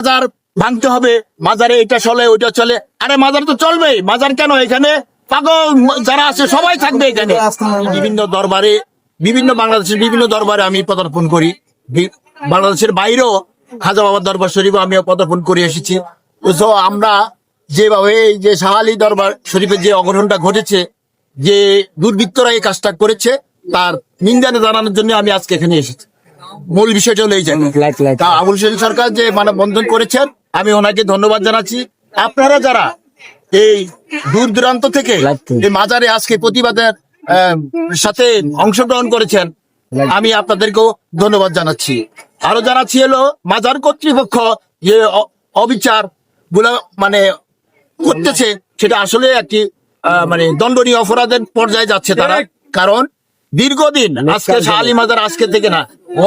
মাজার ভাঙতে হবে। মাজারে এটা চলে, ওইটা চলে। আরে মাজার তো চলবেই। মাজার কেন এখানে? পাগল, যারা আছে, সবাই থাকবে এখানে। বিভিন্ন দরবারে, বিভিন্ন বাংলাদেশের বিভিন্ন দরবারে আমি পদার্পণ করি। বাংলাদেশের বাইরেও খাজা বাবার দরবার শরীফ আমি পদার্পণ করে এসেছি। তো আমরা যেভাবে যে শাহালি দরবার শরীফের যে অঘটনটা ঘটেছে, যে দুর্বৃত্তরা এই কাজটা করেছে, তার নিন্দানে জানানোর জন্য আমি আজকে এখানে এসেছি। মূল বিষয়টা হলো এই জায়গায়। তা আবুল শরীফ সরকার যে মানে বন্ধন করেছেন আমি ওনাকে ধন্যবাদ জানাচ্ছি। আপনারা যারা এই দূর দূরান্ত থেকে এই মাজারে আজকে প্রতিবাদের সাথে অংশগ্রহণ করেছেন আমি আপনাদেরকেও ধন্যবাদ জানাচ্ছি। আরও জানাচ্ছি হলো মাজার কর্তৃপক্ষ যে অ- অবিচারগুলা মানে করতেছে সেটা আসলে একটি আহ, মানে দণ্ডনীয় অপরাধের পর্যায়ে যাচ্ছে তারা। কারণ দীর্ঘদিন আজকে শাহালি মাজার আজকে থেকে না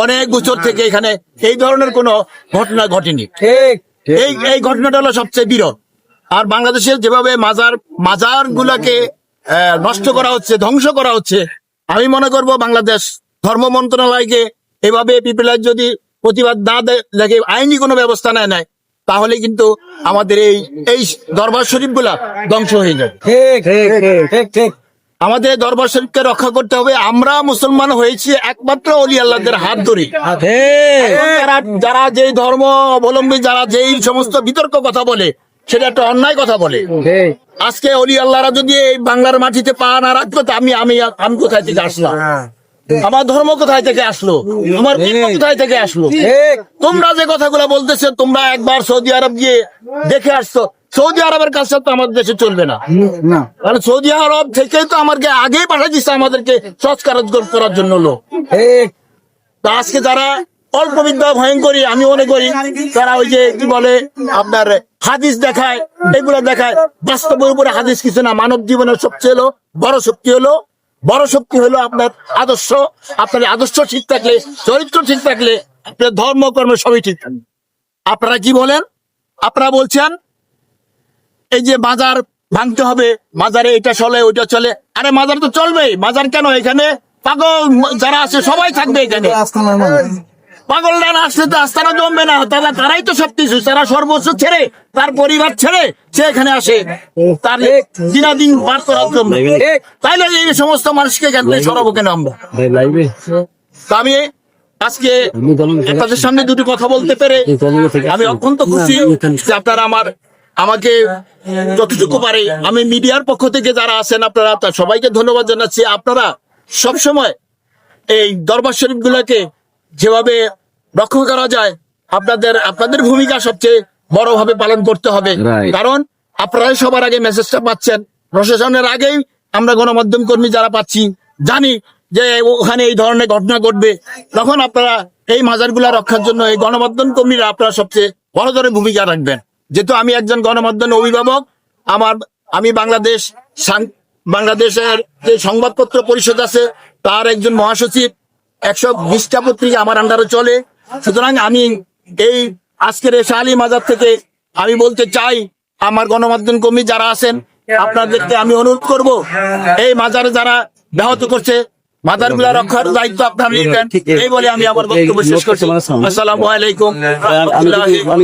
অনেক বছর থেকে এখানে এই ধরনের কোনো ঘটনা ঘটেনি। এই এই ঘটনাটা হলো সবচেয়ে বিরল। আর বাংলাদেশের যেভাবে মাজার মাজার গুলাকে নষ্ট করা হচ্ছে ধ্বংস করা হচ্ছে আমি মনে করব বাংলাদেশ ধর্ম মন্ত্রণালয়কে এভাবে পিপলার যদি প্রতিবাদ না দেখে আইনি কোনো ব্যবস্থা নেয় নেয় তাহলে কিন্তু আমাদের এই এই দরবার শরীফগুলা ধ্বংস হয়ে যাবে। ঠিক ঠিক। ঠিক ঠিক। আমাদের দরবার শরীফকে রক্ষা করতে হবে। আমরা মুসলমান হয়েছি একমাত্র অলি আল্লাহদের হাত ধরে যারা যারা যেই ধর্ম অবলম্বী যারা যেই সমস্ত বিতর্ক কথা বলে সেটা একটা অন্যায় কথা বলে। আজকে অলি আল্লাহরা যদি এই বাংলার মাটিতে পা না রাখতো আমি আমি আমি কোথায় থেকে আসলাম? আমার ধর্ম কোথায় থেকে আসলো? আমার ধর্ম কোথায় থেকে আসলো? তোমরা যে কথাগুলো বলতেছো তোমরা একবার সৌদি আরব গিয়ে দেখে আসছো। সৌদি আরবের কাছে তো আমাদের দেশে চলবে না। কারণ সৌদি আরব থেকে তো আমাদেরকে আগেই পাঠিয়ে দিচ্ছে আমাদেরকে সংস্কার করার জন্য লোক। আজকে যারা অল্প বিদ্যা ভয়ঙ্করী আমি মনে করি তারা ওই যে কি বলে আপনার হাদিস দেখায় এগুলো দেখায়। বাস্তবের উপরে হাদিস কিছু না মানব জীবনের সবচেয়ে হলো বড় শক্তি হলো বড় শক্তি হলো আপনার আদর্শ। আপনার আদর্শ ঠিক থাকলে চরিত্র ঠিক থাকলে আপনার ধর্ম কর্ম সবই ঠিক থাকবে। আপনারা কি বলেন? আপনারা বলছেন এই যে মাজার ভাঙতে হবে মাজারে এটা চলে ওইটা চলে। আরে মাজার তো চলবেই মাজার কেন এখানে? পাগল যারা আছে সবাই থাকবে এখানে। পাগলরা না আসলে তো আস্তানা জমবে না তারা তারাই তো সবকিছু তারা সর্বোচ্চ ছেড়ে তার পরিবার ছেড়ে সে এখানে আসে। তার দিনাদিন বার করার জন্য। তাইলে এই সমস্ত মানুষকে থেকে সরাবো কেন আমরা? আমি আজকে আপনাদের সামনে দুটি কথা বলতে পেরে আমি অত্যন্ত খুশি যে আপনারা আমার আমাকে যতটুকু পারে আমি মিডিয়ার পক্ষ থেকে যারা আছেন আপনারা সবাইকে ধন্যবাদ জানাচ্ছি। আপনারা সব সময় এই দরবার শরীফ গুলাকে যেভাবে রক্ষা করা যায় আপনাদের আপনাদের ভূমিকা সবচেয়ে বড় ভাবে পালন করতে হবে। কারণ আপনারাই সবার আগে মেসেজটা পাচ্ছেন। প্রশাসনের আগেই আমরা গণমাধ্যম কর্মী যারা পাচ্ছি জানি যে ওখানে এই ধরনের ঘটনা ঘটবে। তখন আপনারা এই মাজারগুলা রক্ষার জন্য এই গণমাধ্যম কর্মীরা আপনারা সবচেয়ে বড় ধরনের ভূমিকা রাখবেন। যেহেতু আমি একজন গণমাধ্যম অভিভাবক আমার আমি বাংলাদেশ বাংলাদেশের যে সংবাদপত্র পরিষদ আছে তার একজন মহাসচিব একশো বিশটা পত্রিকা আমার আন্ডারে চলে। সুতরাং আমি এই আজকের এই শাহালি মাজার থেকে আমি বলতে চাই আমার গণমাধ্যম কর্মী যারা আছেন আপনাদেরকে আমি অনুরোধ করব এই মাজারে যারা ব্যাহত করছে মাজারগুলা রক্ষার দায়িত্ব আপনারা নিবেন এই বলে আমি আমার বক্তব্য শেষ করছি। আসসালামু আলাইকুম। আমি